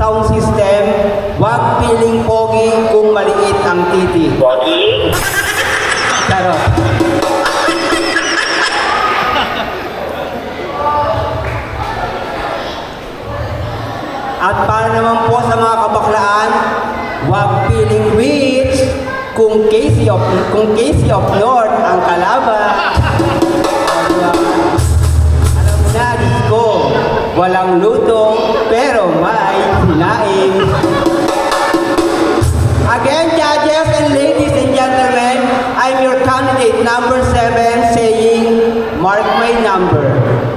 sound system, huwag piling pogi kung maliit ang titi. Pogi? Charot. At para naman po sa mga kabaklaan, huwag piling rich kung Casey of, kung Casey of North ang kalaban. Alam mo na, Rico, walang luto, Again, judges and ladies and gentlemen, I'm your candidate number seven saying, mark my number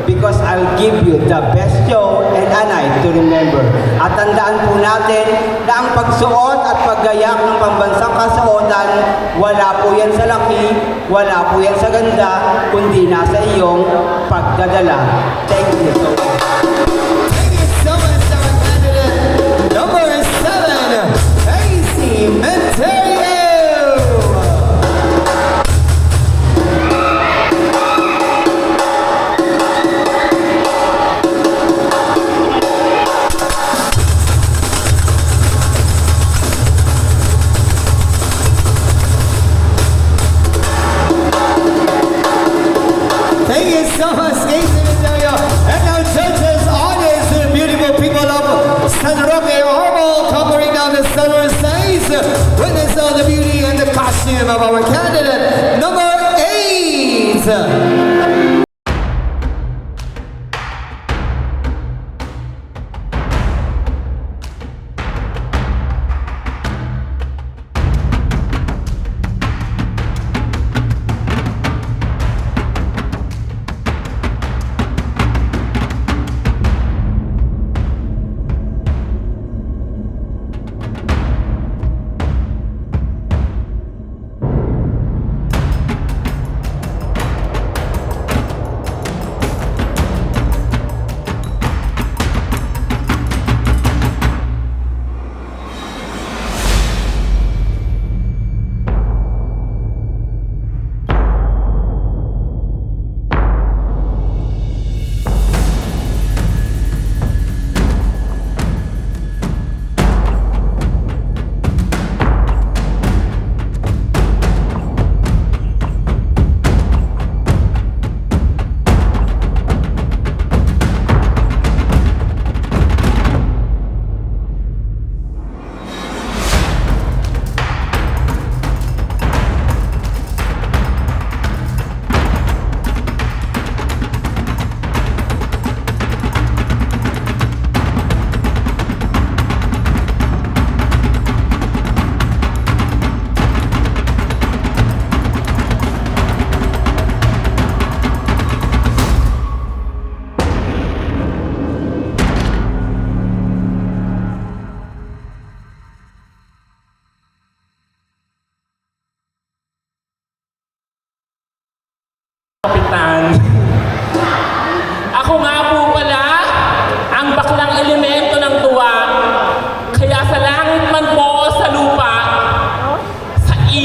because I'll give you the best show and a night to remember. At tandaan po natin na ang pagsuot at paggayak ng pambansang kasuotan, wala po yan sa laki, wala po yan sa ganda, kundi nasa iyong pagdadala. Thank you so much. Of our candidate, number eight.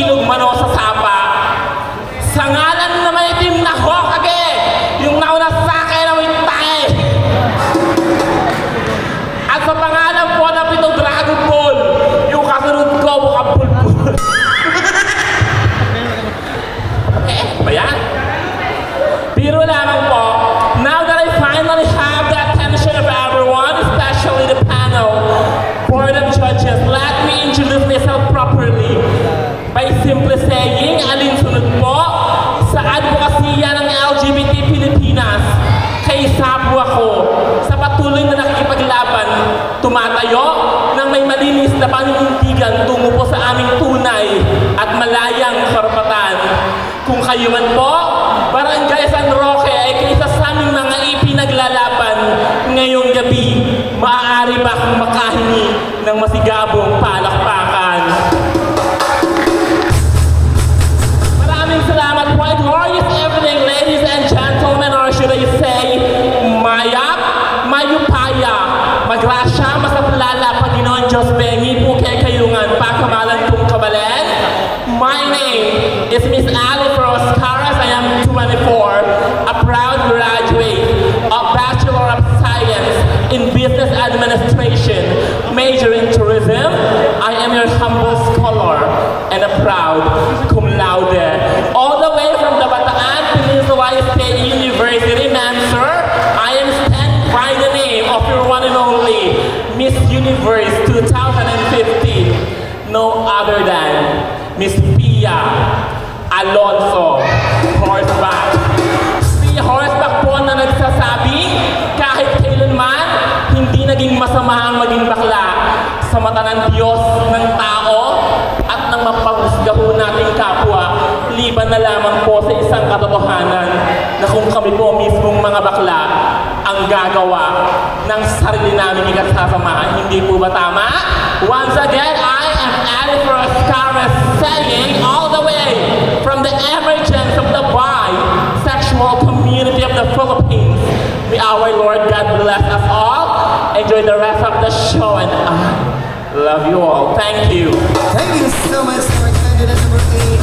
Ilog man tumatayo ng may malinis na paninindigan tungo po sa aming tunay at malayang karapatan. Kung kayo man po, Barangay San Roque ay kaisa sa aming mga ipinaglalaban ngayong gabi. Maaari ba akong makahingi ng masigabong palakpakan? lamang po sa isang katotohanan na kung kami po mismong mga bakla ang gagawa ng sarili namin ikakasamaan. Hindi po ba tama? Once again, I am Alice Roscara saying all the way from the emergence of the bisexual community of the Philippines. May our Lord God bless us all. Enjoy the rest of the show and I love you all. Thank you. Thank you so much for attending this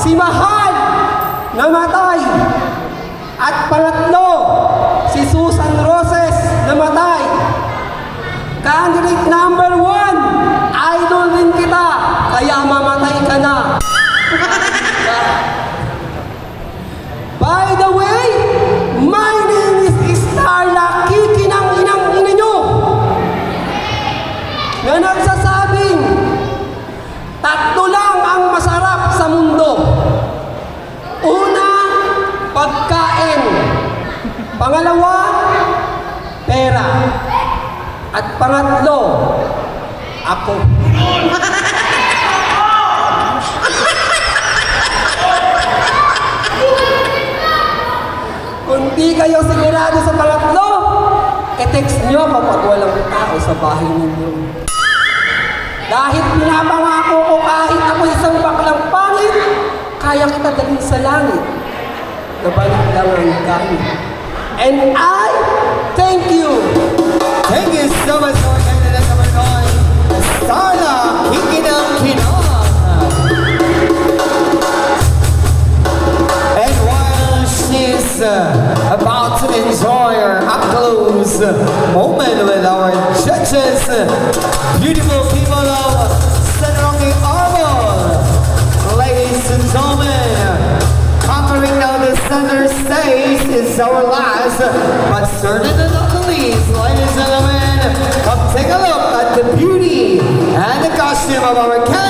si Mahal namatay at palat At pangatlo, ako. Kung di kayo sigurado sa pangatlo, i-text nyo kapag walang tao sa bahay ninyo. Dahil pinapangako ko kahit ako isang baklang pangit, kaya kita dalhin sa langit. Nabalik lang ang gamit. And I thank you. About to enjoy her up-close moment with our judges, beautiful people of Sanrongi Arbor, ladies and gentlemen, conquering now the center stage is our last, but certainly gentlemen, come take a look at the beauty and the costume of our candidate.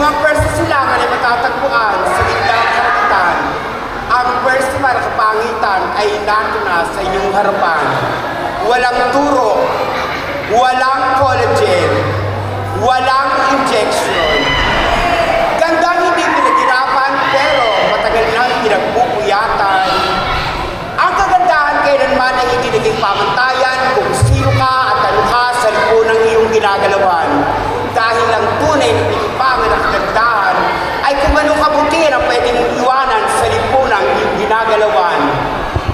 Kung ang first silangan ay matatagpuan sa gitna ng karagatan, ang first para kapangitan ay natuna sa inyong harapan. Walang turo, walang collagen, walang injection. Gandang hindi pinaghirapan pero matagal nang pinagbubuyatan. Ang kagandahan kailanman ay hindi naging pamantayan kung sino ka at ano ka sa lipunang iyong ginagalawan. Dahil ang tunay na pinipangan ng kagandahan ay kung ano kabutihan ang pwede mong iwanan sa lipunang iyong ginagalawan.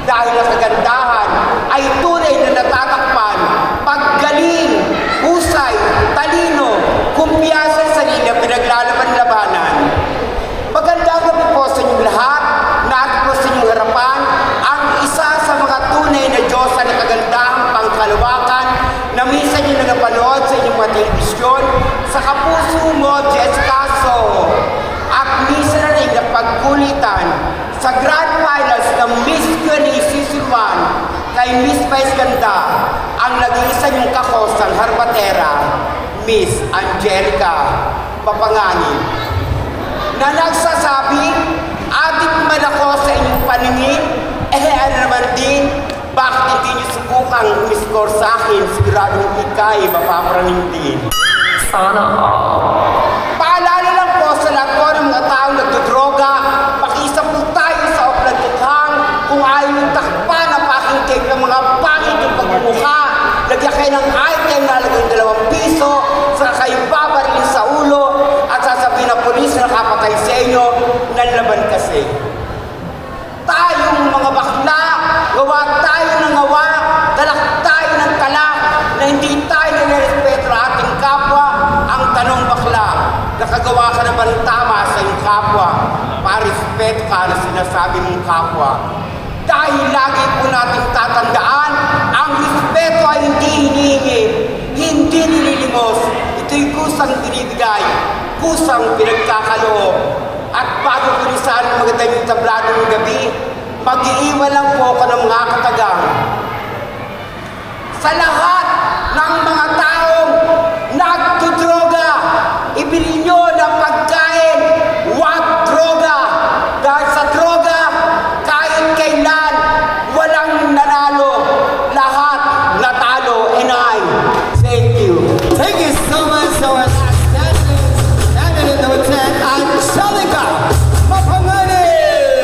Dahil ang kagandahan ay tunay na natatakpan paggaling, husay, talino, kumpiyansa sa sarili ang pinaglalaban-labanan. Magandang gabi po sa inyong lahat, natin po sa inyong harapan, ang isa sa mga tunay na Diyosa na kagandahang pangkalawakan na minsan nyo nagapanood sa inyong mga telebisyon sa kapuso mo, Jessica Soho. At minsan na rin napagkulitan sa Grand Finals ng Miss Q&A Season 1 kay Miss Vice Ganda ang nag-iisa niyong kakosang harbatera, Miss Angelica Papangani na nagsasabi, adik man ako sa inyong paningin, eh ano naman din, bakit hindi niyo subukang umiscore sa akin, siguradong ikay mapapraning din. Sana all. Nakagawa ka na ba ng tama sa iyong kapwa? Parespeto ka na sinasabi mong kapwa. Dahil lagi po nating tatandaan, ang respeto ay hindi hinihingi, hindi nililimos. Ito'y kusang binibigay, kusang pinagkakaloob. At bago ko nisan ang magandang tablado ng gabi, mag-iiwan lang po ako ng mga katagang. Sa lahat